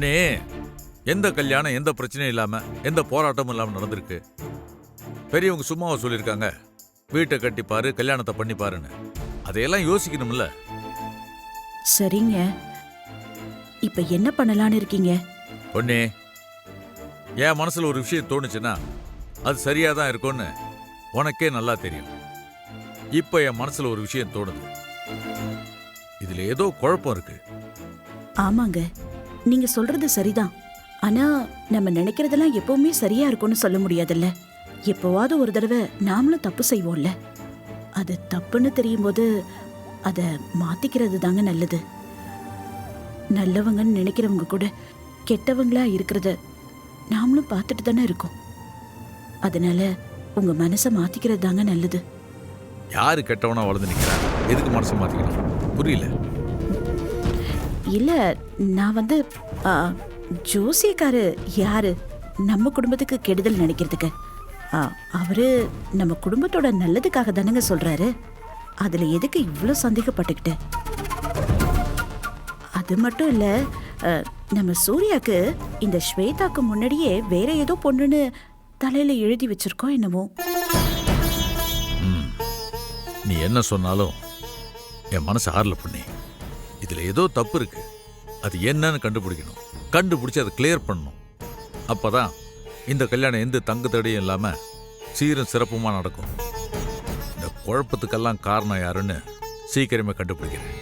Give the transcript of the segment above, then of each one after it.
பொண்ணே எந்த கல்யாணம் எந்த பிரச்சனையும் இல்லாம எந்த போராட்டமும் இல்லாம நடந்திருக்கு. பெரியவங்க சும்மாவா சொல்லியிருக்காங்க வீட்டை கட்டிப்பாரு கல்யாணத்தை பண்ணிப்பாருன்னு. அதையெல்லாம் யோசிக்கணும்ல. சரிங்க. இப்ப என்ன பண்ணலாம்னு இருக்கீங்க? பொண்ணே என் மனசுல ஒரு விஷயம் தோணுச்சுன்னா அது சரியா தான் இருக்கும்னு உனக்கே நல்லா தெரியும். இப்ப என் மனசுல ஒரு விஷயம் தோணுது. இதுல ஏதோ குழப்பம் இருக்கு. ஆமாங்க. நீங்க சொல்றது சரிதான். ஆனா நம்ம நினைக்கிறதெல்லாம் எப்பவுமே சரியா இருக்கும்னு சொல்ல முடியாதுல்ல. எப்போவாவது ஒரு தடவை நாமளும் தப்பு செய்வோம்ல. அது தப்புன்னு தெரியும் போது அதை மாத்திக்கிறது தாங்க நல்லது. நல்லவங்கன்னு நினைக்கிறவங்க கூட கெட்டவங்களா இருக்கிறத நாமளும் பார்த்துட்டு தானே இருக்கோம். அதனால உங்க மனசை மாத்திக்கிறது தாங்க நல்லது. யாரு கெட்டவனா வளர்ந்து நிக்கிறான் எதுக்கு மனசை மாத்திக்கணும்? புரியல. இல்ல நான் வந்து ஜோசியக்காரு யாரு? நம்ம குடும்பத்துக்கு கெடுதல் நினைக்கிறதுக்கு. ஆ, அவரு நம்ம குடும்பத்தோட நல்லதுக்காக தானங்க சொல்றாரு. அதுல எதுக்கு இவ்வளோ சந்தேகப்பட்டுக்கிட்டு? அது மட்டும் இல்லை நம்ம சூர்யாக்கு இந்த ஸ்வேதாக்கு முன்னாடியே வேற ஏதோ பொண்ணுன்னு தலையில எழுதி வச்சிருக்கோம் என்னமோ. நீ என்ன சொன்னாலும் என் மனசு ஆறல பண்ணி இதுல ஏதோ தப்பு இருக்கு. அது என்னன்னு கண்டுபிடிக்கணும். கண்டுபிடிச்சி அதை கிளியர் பண்ணணும். அப்பதான் இந்த கல்யாணம் எந்த தங்கு தடையும் இல்லாமல் சீரும் சிறப்புமா நடக்கும். இந்த குழப்பத்துக்கெல்லாம் காரணம் யாருன்னு சீக்கிரமே கண்டுபிடிக்கிறேன்.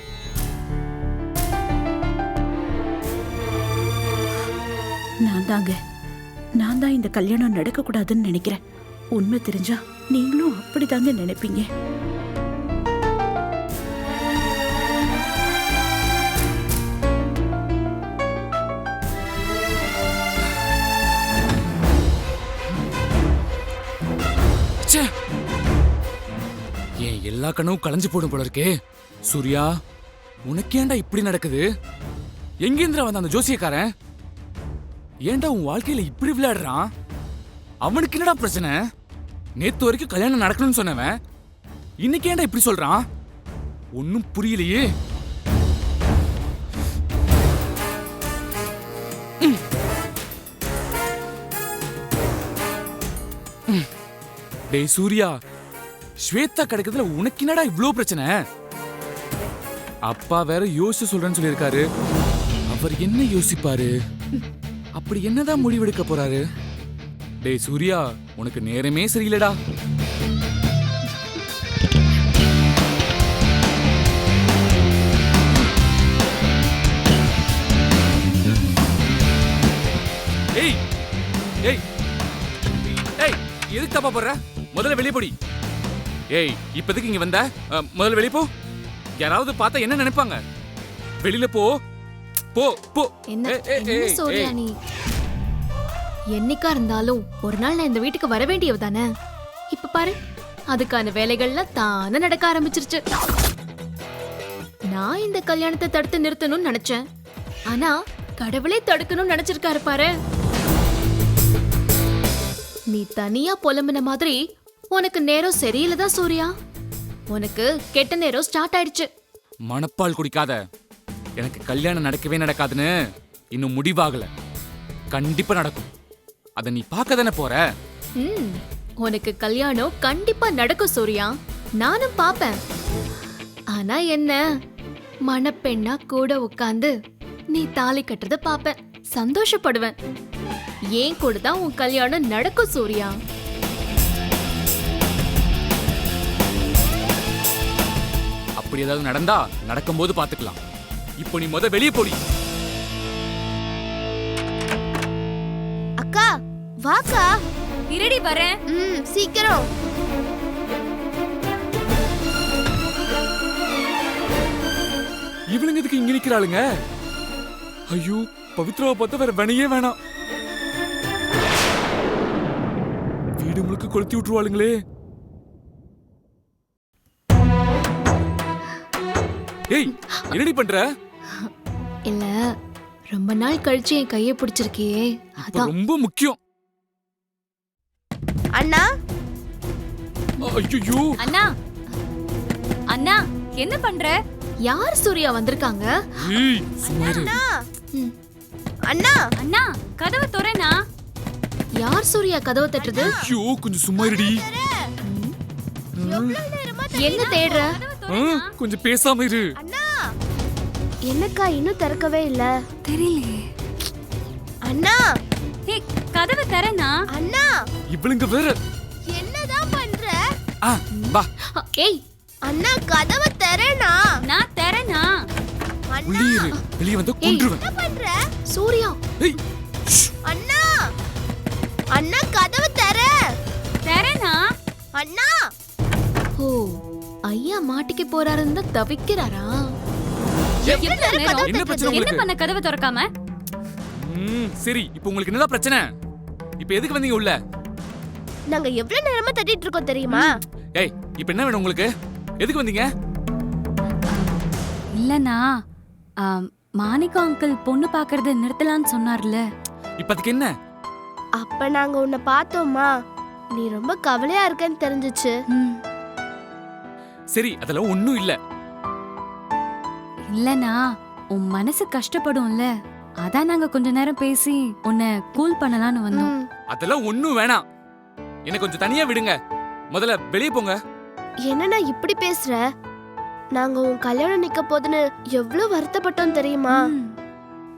நான் தாங்க நான் தான் இந்த கல்யாணம் நடக்கக்கூடாதுன்னு நினைக்கிறேன். உண்மை தெரிஞ்சா நீங்களும் அப்படிதாங்க நினைப்பீங்க. எல்லா கனவும் களைஞ்சு போடும் போல இருக்கே. சூர்யா உனக்கேண்டா இப்படி நடக்குது? எங்கேந்திரா வந்த அந்த ஜோசியக்காரன்? ஏன்டா உன் வாழ்க்கையில இப்படி விளையாடுறான்? அவனுக்கு என்னடா பிரச்சனை? நேத்து வரைக்கும் கல்யாணம் நடக்கணும்னு சொன்னவன். இன்னைக்கு ஏன்டா இப்படி சொல்றான்? ஒன்னும் புரியலையே. டேய் சூர்யா. ஸ்வேதா கிடைக்கிறதுல உனக்கு என்னடா இவ்வளோ பிரச்சனை? அப்பா வேற யோசிச்சு சொல்றேன்னு சொல்லியிருக்காரு. அவர் என்ன யோசிப்பாரு? அப்படி என்னதான் முடிவெடுக்க போறாரு? டேய் சூர்யா உனக்கு நேரமே சரியில்லடா. ஏய் ஏய் ஏய் எதுக்கு தப்பா போடுற? முதல்ல வெளியே போடி. ஏய் இப்போதைக்கு இங்க வந்த? முதல்ல வெளியே போ. யாராவது பார்த்தா என்ன நினைப்பாங்க? வெளியில போ. போ போ. என்னைக்கா இருந்தாலும் ஒரு நாள் நான் இந்த வீட்டுக்கு வர வேண்டியவ தானே? இப்ப பாரு அதுக்கான வேலைகள்லாம் தானே நடக்க ஆரம்பிச்சிருச்சு. நான் இந்த கல்யாணத்தை தடுத்து நிறுத்தணும்னு நினைச்சேன். ஆனா கடவுளே தடுக்கணும்னு நினைச்சிருக்காரு பாரு. நீ தனியா புலம்புன மாதிரி உனக்கு நேரம் சரியில்லைதான் சூர்யா. உனக்கு கெட்ட நேரம் ஸ்டார்ட் ஆயிடுச்சு. மணப்பால் குடிக்காத. எனக்கு கல்யாணம் நடக்கவே நடக்காதுன்னு இன்னும் முடிவாகல. கண்டிப்பா நடக்கும். அத நீ பார்க்க தானே போற? ம் உனக்கு கல்யாணம் கண்டிப்பா நடக்கும் சூர்யா. நானும் பாப்பேன் ஆனா என்ன? மணப்பெண்ணா கூட உட்காந்து நீ தாலி கட்டுறத பாப்பேன் சந்தோஷப்படுவேன். ஏன் கூட தான் உன் கல்யாணம் நடக்கும் சூர்யா. அப்படி ஏதாவது நடந்தா நடக்கும்போது பாத்துக்கலாம் இப்போ நீ முத வெளியே போடி. அக்கா வாக்கா. இருடி வரேன். ம் சீக்கிரம். இவளுங்க எதுக்கு இங்க நிக்கிறாளுங்க? ஐயோ பவித்ராவை பார்த்தா வேற வணியே வேணாம். வீடு முழுக்க கொளுத்தி விட்டுருவாளுங்களே. ஏய் என்னடி பண்ற? இல்ல ரொம்ப நாள் கழிச்சு என் கைய பிடிச்சிருக்கியே. அதான். ரொம்ப முக்கியம். அண்ணா? ஐயோ அண்ணா. அண்ணா என்ன பண்ற? யார் சூர்யா வந்திருக்காங்க. அண்ணா. அண்ணா. அண்ணா. கதவை துறனா யார் சூர்யா கதவை தட்டுறது? ஐயோ கொஞ்சம் சும்மா இருடி. என்ன தேடுற? கொஞ்சம் பேசாம இரு. அண்ணா! என்னக்கா இன்னும் திறக்கவே இல்ல. தெரியலையே. அண்ணா! ஏய் கதவை தரனா அண்ணா! இவளுங்க வேற. என்னதான் பண்ற? ஆ வா. ஏய் அண்ணா கதவை திறனா நான் தரனா அண்ணா! உள்ளே இரு. வெளியே வந்து கொன்றுவேன். என்ன பண்ற? சூர்யா. ஏய். அண்ணா! அண்ணா கதவை திற. தரனா அண்ணா! ஓ. ஐயா மாட்டிக்க போறாருன்னு தான் தவிக்கிறாரா என்ன பிரச்சனை என்ன உங்களுக்கு? பண்ண கதவை திறக்காம? ம், சரி இப்போ உங்களுக்கு என்னதான் பிரச்சனை? இப்போ எதுக்கு வந்தீங்க உள்ள? நாங்க எவ்வளவு நேரமா தட்டிட்டு இருக்கோம் தெரியுமா? ஏய் இப்போ என்ன வேணும் உங்களுக்கு? எதுக்கு வந்தீங்க? இல்லனா மாணிக்கம் அங்கிள் பொண்ணு பாக்குறத நிறுத்தலாம்னு சொன்னார்ல. இப்போ அதுக்கு என்ன? அப்ப நாங்க உன்னை பார்த்தோமா நீ ரொம்ப கவலையா இருக்கன்னு தெரிஞ்சுச்சு. ம், சரி அதெல்லாம் ஒண்ணும் இல்ல. இல்லனா உன் மனசு கஷ்டப்படும்ல. அதான் நாங்க கொஞ்ச நேரம் பேசி உன்னை கூல் பண்ணலாம்னு வந்தோம். ம். அதெல்லாம் ஒண்ணும் வேணாம் என்ன கொஞ்சம் தனியா விடுங்க. முதல்ல வெளியே போங்க. என்னண்ணா இப்படி பேசுற? நாங்க உன் கல்யாணம் நிக்க போதுன்னு எவ்வளவு வருத்தப்பட்டோம் தெரியுமா? ம்.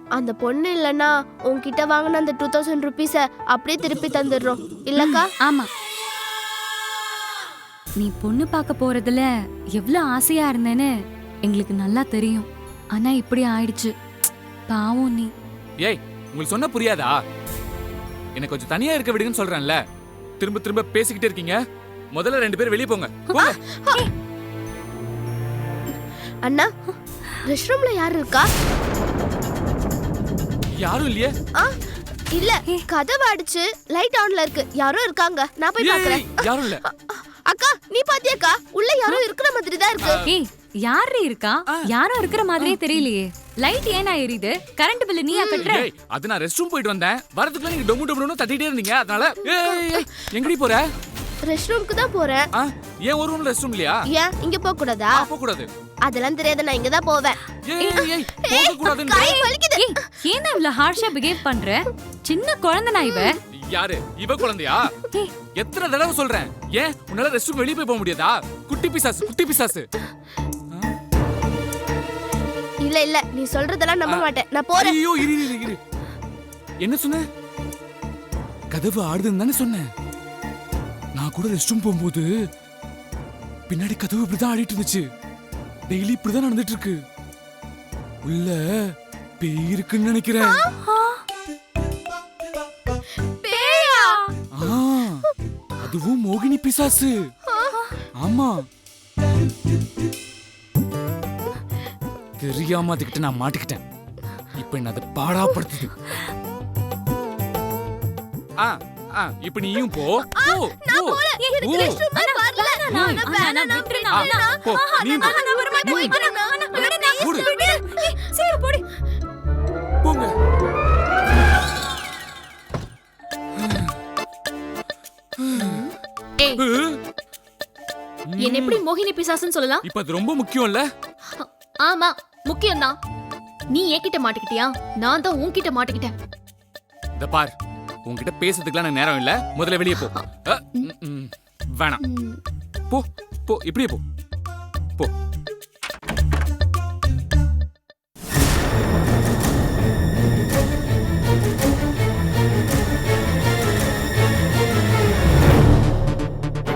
அந்த பொண்ணு இல்லனா உன்கிட்ட வாங்கின அந்த டூ தௌசண்ட் ருபீஸ அப்படியே திருப்பி தந்துடுறோம். இல்லக்கா? ஆமா. நீ பொண்ணு பார்க்க போறதுல எவ்வளவு ஆசையா இருந்தேன்னு எங்களுக்கு நல்லா தெரியும். ஆனா இப்படி ஆயிடுச்சு. பாவம் நீ. ஏய் உங்களுக்கு சொன்னா புரியாதா? என்ன கொஞ்சம் தனியா இருக்க விடுங்கன்னு சொல்றேன்ல. திரும்ப திரும்ப பேசிக்கிட்டே இருக்கீங்க. முதல்ல ரெண்டு பேரும் வெளியே போங்க. அண்ணா ரெஸ்ட் ரூம்ல யார் இருக்கா? யாரும் இல்லையே? ஆ இல்ல. கதவு அடிச்சு லைட் ஆன்ல இருக்கு. யாரோ இருக்காங்க. நான் போய் பாக்குறேன் யாரும் இல்ல. அக்கா நீ பாத்தியாக்கா உள்ள யாரோ இருக்கிற மாதிரி தான் இருக்கு ஏய் யாரு இருக்கா? யாரும் இருக்கிற மாதிரியே தெரியலையே. லைட் ஏனா எரியுது? கரண்ட் பில்லு நீயா கட்டுற? ஏய் அது நான் ரெஸ்ட் ரூம் போயிட்டு வந்தேன். வரதுக்குள்ள நீங்க டொமு டொமுன்னு தட்டிட்டே இருந்தீங்க. அதனால ஏய், எங்கடி போற? ரெஸ்ட் ரூமுக்கு தான் போறேன் ஆ ஏன் ஒரு ரூம்ல ரெஸ்ட் ரூம் இல்லையா? ஏன்? இங்க போக கூடாதா? போக கூடாது. அதெல்லாம் தெரியாது நான் இங்க தான் போவேன். ஏய் ஏய், ஏய் போக கூடாதுன்னு கை வலிக்குது. ஏய் ஏன் இவ்வளவு ஹார்ஷா பிஹேவ் பண்ற? சின்ன குழந்தை நான் இவ யாரு? இவ குழந்தையா? எத்தனை தடவை சொல்றேன்? ஏன்? உன்னால ரெஸ்ட் ரூம் வெளியே போய் போக முடியாதா? குட்டி பிசாசு குட்டி பிசாசு. இல்ல இல்ல. நீ சொல்றதெல்லாம் நம்ப மாட்டேன். நான் போறேன். ஐயோ இரு இரு இரு. என்ன சொன்ன? கதவு ஆடுதுன்னு தானே சொன்னேன் நான் கூட ரெஸ்ட் ரூம் போகும்போது பின்னாடி கதவு இப்படிதான் ஆடிட்டு இருந்துச்சு. டெய்லி இப்படிதான் நடந்துட்டு இருக்கு. உள்ள பேய் இருக்குன்னு நினைக்கிறேன். அதுவும் மோகினி பிசாசு. ஆமா. தெரியாம அதுகிட்ட நான் மாட்டிக்கிட்டேன். இப்ப என்ன அது பாடாப்படுத்துது. ஆ ஆ இப்ப நீயும் போ. போ போ. எனக்கு என்ன எப்படி மோகினி பிசாசுன்னு சொல்லலாம்? இப்ப அது ரொம்ப முக்கியம்ல. ஆமா முக்கியம்தான். நீ என்கிட்ட மாட்டிக்கிட்டியா? நான் தான் உன்கிட்ட மாட்டிக்கிட்டேன். இந்த பார் உன்கிட்ட பேசுறதுக்குலாம் எனக்கு நேரம் இல்ல. முதல்ல வெளியே போ. அ, ம், ம். வேணாம். போ போ இப்படியே போ. போ.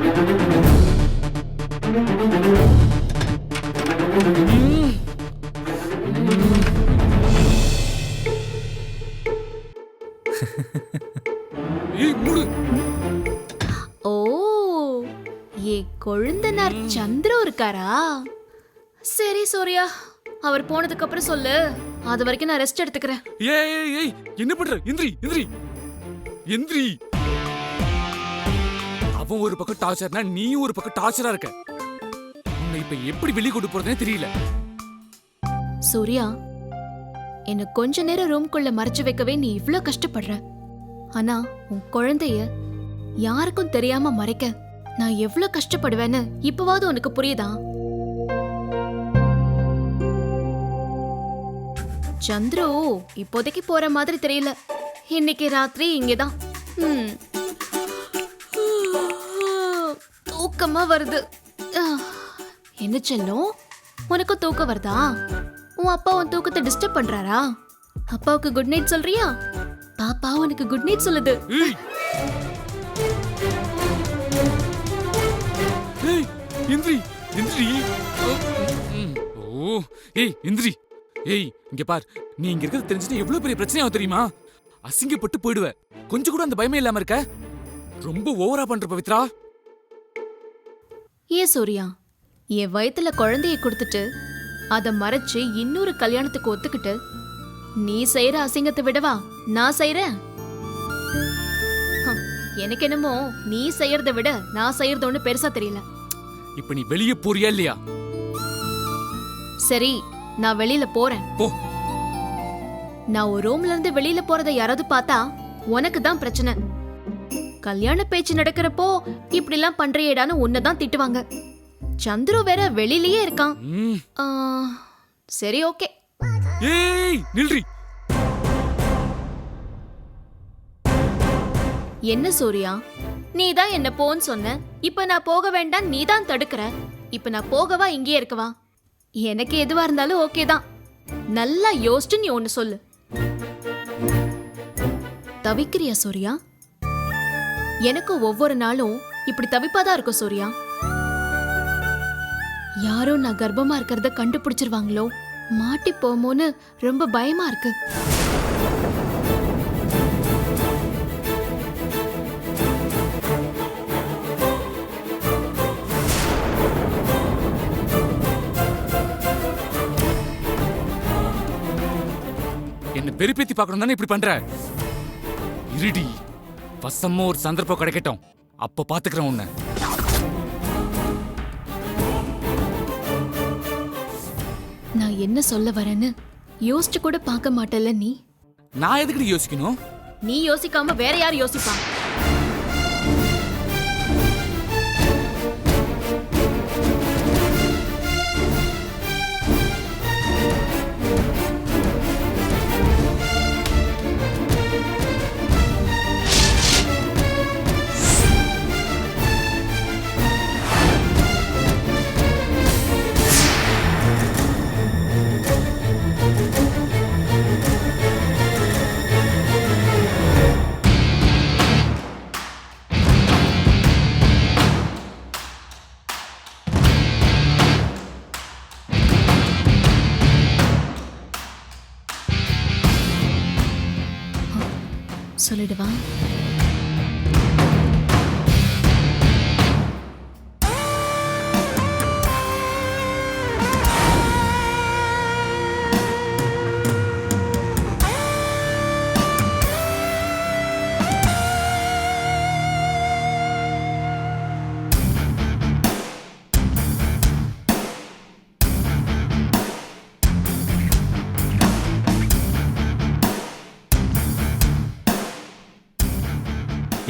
ஓ ஏ கொழுந்தனார் சந்திரம் இருக்காரா? சரி சூர்யா. அவர் போனதுக்கு அப்புறம் சொல்லு. அது வரைக்கும் நான் ரெஸ்ட் எடுத்துக்கிறேன். ஏய் ஏய் என்ன பண்ற? எந்திரி எந்திரி எந்திரி அவன் ஒரு பக்கம் டார்ச்சர்னா நீ ஒரு பக்கம் டார்ச்சரா இருக்க. உன்னை இப்ப எப்படி வெளியே கொண்டு போறதுனே தெரியல. சூர்யா என்ன கொஞ்ச நேரம் ரூம்குள்ள மறைச்சு வைக்கவே நீ இவ்ளோ கஷ்டப்படுற. ஆனா உன் குழந்தைய யாருக்கும் தெரியாம மறைக்க நான் எவ்ளோ கஷ்டப்படுவேன்னு இப்பவாவது உனக்கு புரியுதா? சந்துரு இப்போதைக்கு போற மாதிரி தெரியல. இன்னைக்கு ராத்திரி இங்கதான். ம். தூக்கமா வருது. என்ன செல்லும் உனக்கு தூக்கம் வருதா? உன் அப்பா உன் தூக்கத்தை டிஸ்டர்ப் பண்றாரா? அப்பாவுக்கு குட் நைட் சொல்றியா? பாப்பா உனக்கு குட் நைட் சொல்லுது. இந்திரி இந்திரி. ஓ ஏய் இந்திரி. ஏய் இங்க பார். நீ இங்க இருக்கிறது தெரிஞ்சுட்டு எவ்வளவு பெரிய பிரச்சனையாகும் தெரியுமா? அசிங்கப்பட்டு போயிடுவ. கொஞ்சம் கூட அந்த பயமே இல்லாம இருக்க. ரொம்ப ஓவரா பண்ற பவித்ரா. ஏன் சூர்யா என் வயித்துல குழந்தைய கொடுத்துட்டு அத மறைச்சு இன்னொரு கல்யாணத்துக்கு ஒத்துக்கிட்டு நீ செய்யற அசிங்கத்தை விடவா நான் செய்யறேன் எனக்கு என்னமோ நீ செய்யறத விட நான் செய்யறது ஒண்ணு பெருசா தெரியல. இப்ப நீ வெளியே போறியா இல்லையா? சரி நான் வெளியில போறேன். போ. நான் ஒரு ரூம்ல இருந்து வெளியில போறத யாராவது பார்த்தா உனக்கு தான் பிரச்சனை. கல்யாண பேச்சு நடக்கிறப்போ இப்படி எல்லாம் பண்றியேடான்னு உன்னதான் திட்டுவாங்க. சந்துரு வேற வெளியிலயே இருக்கான். ஆ, சரி ஓகே. ஏய் நில்றி. என்ன சூர்யா? நீ தான் என்ன போன்னு சொன்ன. இப்ப நான் போக வேண்டாம் நீ தான் தடுக்கிற. இப்ப நான் போகவா இங்கேயே இருக்கவா? எனக்கு எதுவா இருந்தாலும் ஓகே தான். நல்லா யோசிச்சு நீ ஒன்னு சொல்லு. தவிக்கிறியா சூர்யா? எனக்கு ஒவ்வொரு நாளும் இப்படி தவிப்பாதான் இருக்கும் சூர்யா? யாரோ நான் கர்ப்பமா இருக்கிறத கண்டுபிடிச்சிருவாங்களோ? மாட்டி போமோன்னு ரொம்ப பயமா இருக்கு. என்ன வெறுப்பேத்தி பார்க்கணும் தானே இப்படி பண்ற? இருடி. வசமா ஒரு சந்தர்ப்பம் கிடைக்கட்டும். அப்ப பாத்துக்கிறேன் உன்னை. நான் என்ன சொல்ல வரேன்னு யோசிச்சு கூட பார்க்க மாட்டல்ல நீ? நான் எதுக்கு யோசிக்கணும்? நீ யோசிக்காம வேற யார் 对吧？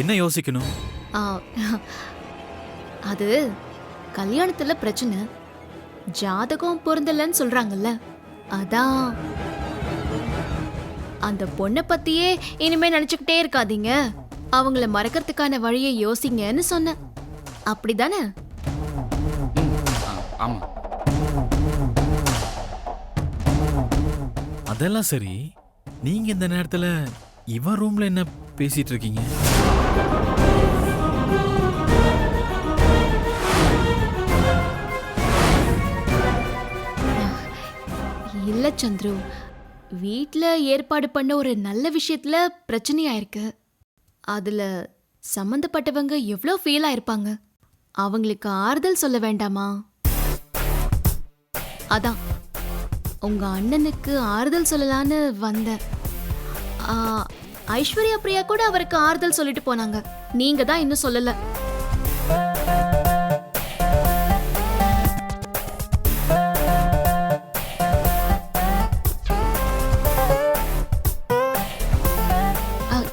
என்ன யோசிக்கணும்? ஆ, அது கல்யாணத்துல பிரச்சனை. ஜாதகம் பொருந்தலன்னு சொல்றாங்கல்ல அதான். அந்த பொண்ணை பத்தியே இனிமே நினைச்சுக்கிட்டே இருக்காதீங்க. அவங்கள மறக்கறதுக்கான வழியை யோசிங்கன்னு சொன்னேன். அப்படிதானே? ஆமா. அதெல்லாம் சரி. நீங்க இந்த நேரத்துல இவன் ரூம்ல என்ன பேசிட்டு இருக்கீங்க? இல்லை சந்துரு வீட்டில் ஏற்பாடு பண்ண ஒரு நல்ல விஷயத்தில் பிரச்சனையாயிருக்கு. அதில் சம்மந்தப்பட்டவங்க எவ்வளோ ஃபீல் ஆயிருப்பாங்க? அவங்களுக்கு ஆறுதல் சொல்ல வேண்டாமா? அதான் உங்கள் அண்ணனுக்கு ஆறுதல் சொல்லலான்னு வந்தேன். ஐஸ்வர்யா பிரியா கூட அவருக்கு ஆறுதல் சொல்லிட்டு போனாங்க. நீங்க தான் இன்னும் சொல்லல.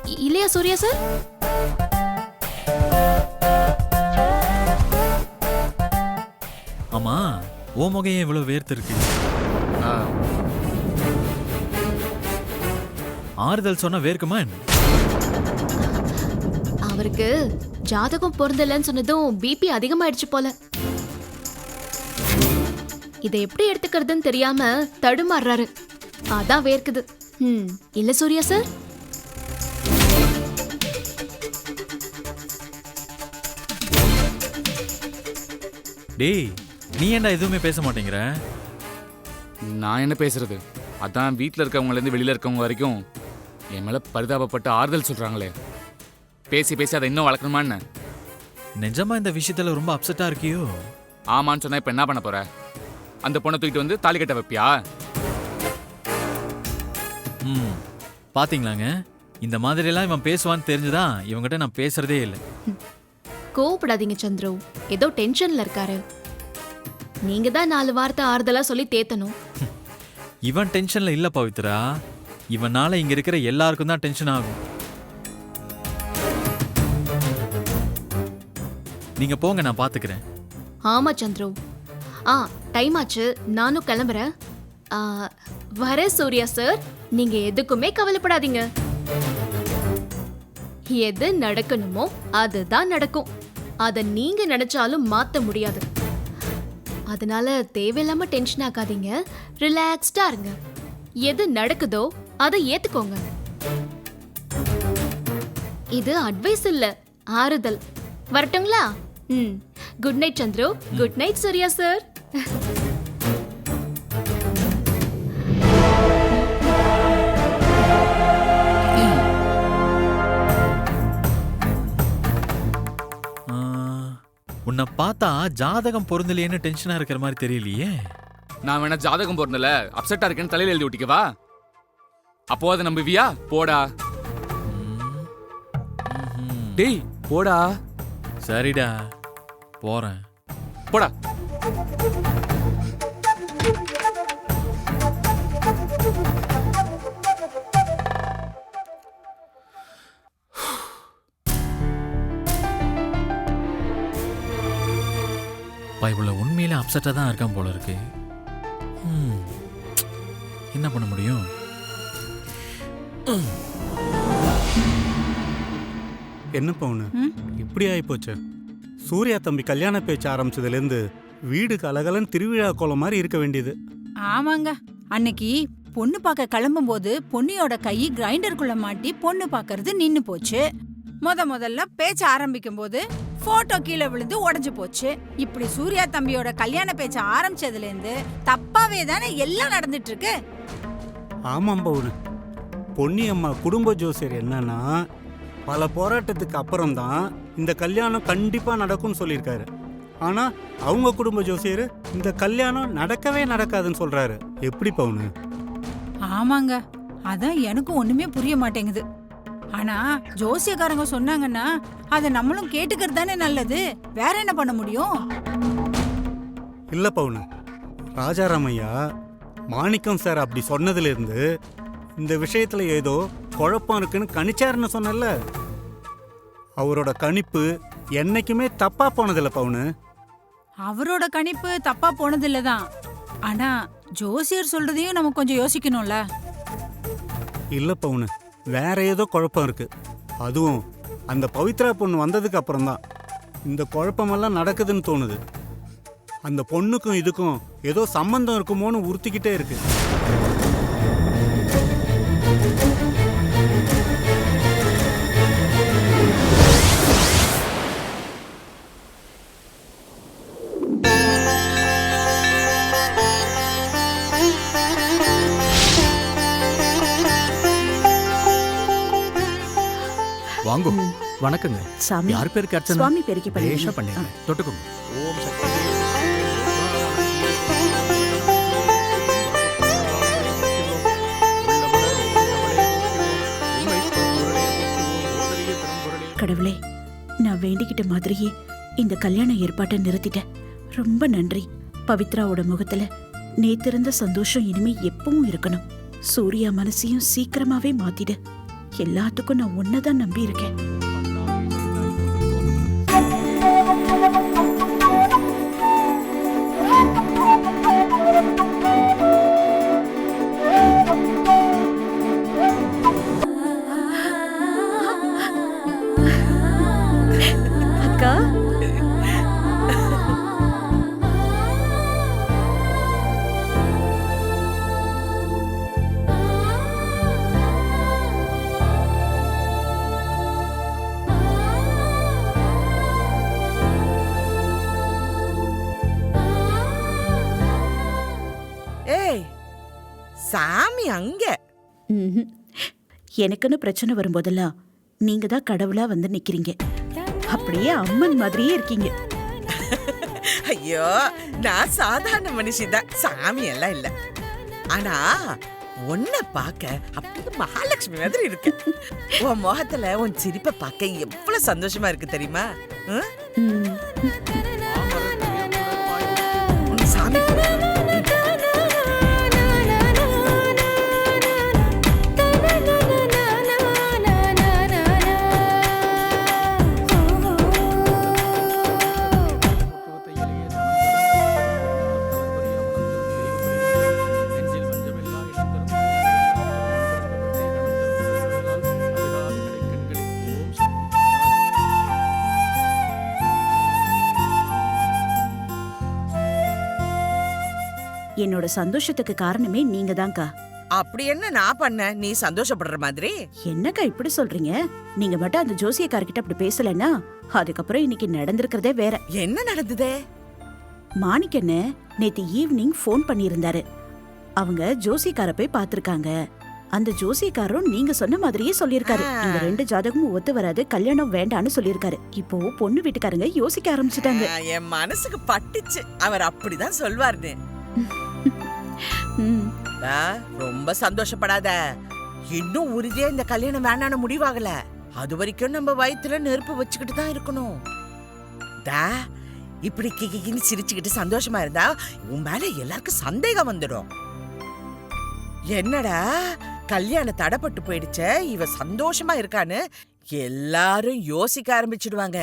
இ- இல்லையா சூர்யா சார்? ஆமா ஓ ஏன் இவ்வளவு வேர்த்து இருக்கு. ஆ. ஆறுதல் சொன்னா வேர்க்குமா என்ன? அவருக்கு ஜாதகம் பொருந்தலன்னு சொன்னதும் பிபி அதிகமாயிடுச்சு போல. இதை எப்படி எடுத்துக்கிறதுன்னு தெரியாம தடுமாறுறாரு. அதான் வேர்க்குது. ம் இல்ல சூர்யா சார்? டேய் நீ ஏன்டா எதுவுமே பேச மாட்டேங்கிற? நான் என்ன பேசுறது? அதான் வீட்டில் இருக்கவங்கலேருந்து வெளியில இருக்கவங்க வரைக்கும் என் மேல பரிதாபப்பட்டு ஆறுதல் சொல்றாங்களே. பேசி பேசி அதை இன்னும் வளர்க்கணுமா என்ன? நிஜமா இந்த விஷயத்துல ரொம்ப அப்செட்டா இருக்கியோ? ஆமான்னு சொன்னா இப்ப என்ன பண்ண போற? அந்த பொண்ணை தூக்கிட்டு வந்து தாலி கட்ட வைப்பியா? ம் பாத்தீங்களாங்க? இந்த மாதிரியெல்லாம் இவன் பேசுவான்னு தெரிஞ்சுதான் இவன்கிட்ட நான் பேசுறதே இல்லை. கோவப்படாதீங்க சந்துரு. ஏதோ டென்ஷன்ல இருக்காரு. நீங்க தான் நாலு வார்த்தை ஆறுதலா சொல்லி தேத்தணும். இவன் டென்ஷன்ல இல்ல பவித்ரா. இவனால இங்க இருக்கிற எல்லாருக்கும் தான் டென்ஷன் ஆகும். நீங்க போங்க நான் பாத்துக்கிறேன். ஆமா சந்துரு. ஆ டைம் ஆச்சு. நானும் கிளம்புறேன். ஆ, வரேன் சூர்யா சார் நீங்க எதுக்குமே கவலைப்படாதீங்க. எது நடக்கணுமோ அதுதான் நடக்கும். அதை நீங்க நினைச்சாலும் மாத்த முடியாது. அதனால தேவையில்லாம டென்ஷன் ஆகாதீங்க. ரிலாக்ஸ்டா இருங்க. எது நடக்குதோ அதை ஏத்துக்கோங்க. இது அட்வைஸ் இல்ல ஆறுதல். வரட்டுங்களா? ம். Good night Chandru. Good night Surya sir உன்னை பார்த்தா ஜாதகம் பொருந்தலையேன்னு டென்ஷனா இருக்கிற மாதிரி தெரியலையே. நான் வேணா ஜாதகம் போறதில்ல அப்செட்டா இருக்கேன்னு தலையில எழுதி விட்டிக்கவா அப்போ அதை நம்புவியா? போடா. டேய் போடா. சரிடா. போறேன். போடா. பைபிள உண்மையில அப்செட்டா தான் இருக்கான் போல இருக்கு. ம், என்ன பண்ண முடியும்? என்ன பவுனு? இப்படி ஆயிப்போச்சு. சூர்யா தம்பி கல்யாண பேச்சு ஆரம்பிச்சதுலேருந்து வீடு கலகலன்னு திருவிழா கோலம் மாதிரி இருக்க வேண்டியது. ஆமாங்க. அன்னைக்கு பொண்ணு பார்க்க கிளம்பும்போது பொன்னியோட கை கிரைண்டருக்குள்ள மாட்டி பொண்ணு பார்க்கறது நின்னு போச்சு. முத முதல்ல பேச்ச ஆரம்பிக்கும் போது போட்டோ கீழே விழுந்து உடைஞ்சு போச்சு. இப்படி சூர்யா தம்பியோட கல்யாண பேச்ச ஆரம்பிச்சதுல இருந்து தப்பாவே தானே எல்லாம் நடந்துட்டு இருக்கு? ஆமாம் பவுனு. பொன்னி அம்மா குடும்ப ஜோசியர் என்னன்னா பல போராட்டத்துக்கு அப்புறம் தான் இந்த கல்யாணம் கண்டிப்பா நடக்கும்னு சொல்லியிருக்காரு. ஆனா அவங்க குடும்ப ஜோசியர் இந்த கல்யாணம் நடக்கவே நடக்காதுன்னு சொல்றாரு. எப்படி பவுனு? ஆமாங்க. அதான் எனக்கும் ஒண்ணுமே புரிய மாட்டேங்குது. ஆனா ஜோசியக்காரங்க சொன்னாங்கன்னா அதை நம்மளும் கேட்டுக்கிறது தானே நல்லது. வேற என்ன பண்ண முடியும்? இல்ல பவுனு. ராஜாராமையா மாணிக்கம் சார் அப்படி சொன்னதுலேருந்து இந்த விஷயத்துல ஏதோ குழப்பம் இருக்குன்னு கணிச்சாருன்னு சொன்னல அவரோட கணிப்பு என்னைக்குமே தப்பா போனதில்ல பவுனு. அவரோட கணிப்பு தப்பா போனதில்ல தான் ஆனா ஜோசியர் சொல்றதையும் நம்ம கொஞ்சம் யோசிக்கணும்ல. இல்ல பவுனு வேற ஏதோ குழப்பம் இருக்கு. அதுவும் அந்த பவித்ரா பொண்ணு வந்ததுக்கு அப்புறம் தான் இந்த குழப்பமெல்லாம் நடக்குதுன்னு தோணுது. அந்த பொண்ணுக்கும் இதுக்கும் ஏதோ சம்பந்தம் இருக்குமோன்னு உறுத்திக்கிட்டே இருக்கு. வணக்கங்க. சாமி. யார் பேருக்கு அர்ச்சனை சுவாமி பெருக்கி பண்ணி பண்ணிடுங்க தொட்டுக்கோங்க. கடவுளே நான் வேண்டிக்கிட்ட மாதிரியே இந்த கல்யாண ஏற்பாட்டை நிறுத்திட்டேன். ரொம்ப நன்றி. பவித்ராவோட முகத்துல நேத்திருந்த சந்தோஷம் இனிமே எப்பவும் இருக்கணும். சூர்யா மனசையும் சீக்கிரமாவே மாத்திடு. எல்லாத்துக்கும் நான் உன்னதான் நம்பி இருக்கேன் சாமி அங்க. ம்ஹும். எனக்குன்னு பிரச்சனை வரும்போதெல்லாம் நீங்க தான் கடவுளா வந்து நிக்கிறீங்க. அப்படியே அம்மன் மாதிரியே இருக்கீங்க. ஐயோ நான் சாதாரண மனுஷிதான் சாமி எல்லாம் இல்ல. ஆனா உன்னை பார்க்க அப்படியே மகாலட்சுமி மாதிரி இருக்கு. உன் முகத்துல உன் சிரிப்பை பார்க்க எவ்வளவு சந்தோஷமா இருக்கு தெரியுமா? ம்? ம். என்னோட சந்தோஷத்துக்கு காரணமே நீங்க தான்க்கா. அப்படி என்ன நான் பண்ண? நீ சந்தோஷப்படுற மாதிரி? என்னக்கா இப்படி சொல்றீங்க? நீங்க மட்டும் அந்த ஜோசியக்காரர்கிட்ட அப்படி பேசலன்னா அதுக்கப்புறம் இன்னைக்கு நடந்திருக்கிறதே வேற. என்ன நடந்ததே? மாணிக்கண்ண நேத்து ஈவினிங் ஃபோன் பண்ணியிருந்தாரு. அவங்க ஜோசியக்கார போய் பார்த்திருக்காங்க. அந்த ஜோசியக்காரரும் நீங்க சொன்ன மாதிரியே சொல்லியிருக்காரு. இந்த ரெண்டு ஜாதகமும் ஒத்து வராது கல்யாணம் வேண்டான்னு சொல்லியிருக்காரு. இப்போ பொண்ணு வீட்டுக்காரங்க யோசிக்க ஆரம்பிச்சிட்டாங்க. என் மனசுக்கு பட்டுச்சு. அவர் அப்படிதான் சொல்வார்னு ம், ஆ, ரொம்ப சந்தோஷப்படாத. இன்னும் உறுதியா இந்த கல்யாணம் வேணான்னு முடிவாகல. அது வரைக்கும் நம்ம வயிற்றுல நெருப்பு வச்சுக்கிட்டு தான் இருக்கணும். தா இப்படி கிக்கின்னு சிரிச்சுக்கிட்டு சந்தோஷமா இருந்தா உன் மேல எல்லாருக்கும் சந்தேகம் வந்துடும். என்னடா கல்யாணம் தடைப்பட்டு போயிடுச்சே இவ சந்தோஷமா இருக்கான்னு எல்லாரும் யோசிக்க ஆரம்பிச்சிடுவாங்க.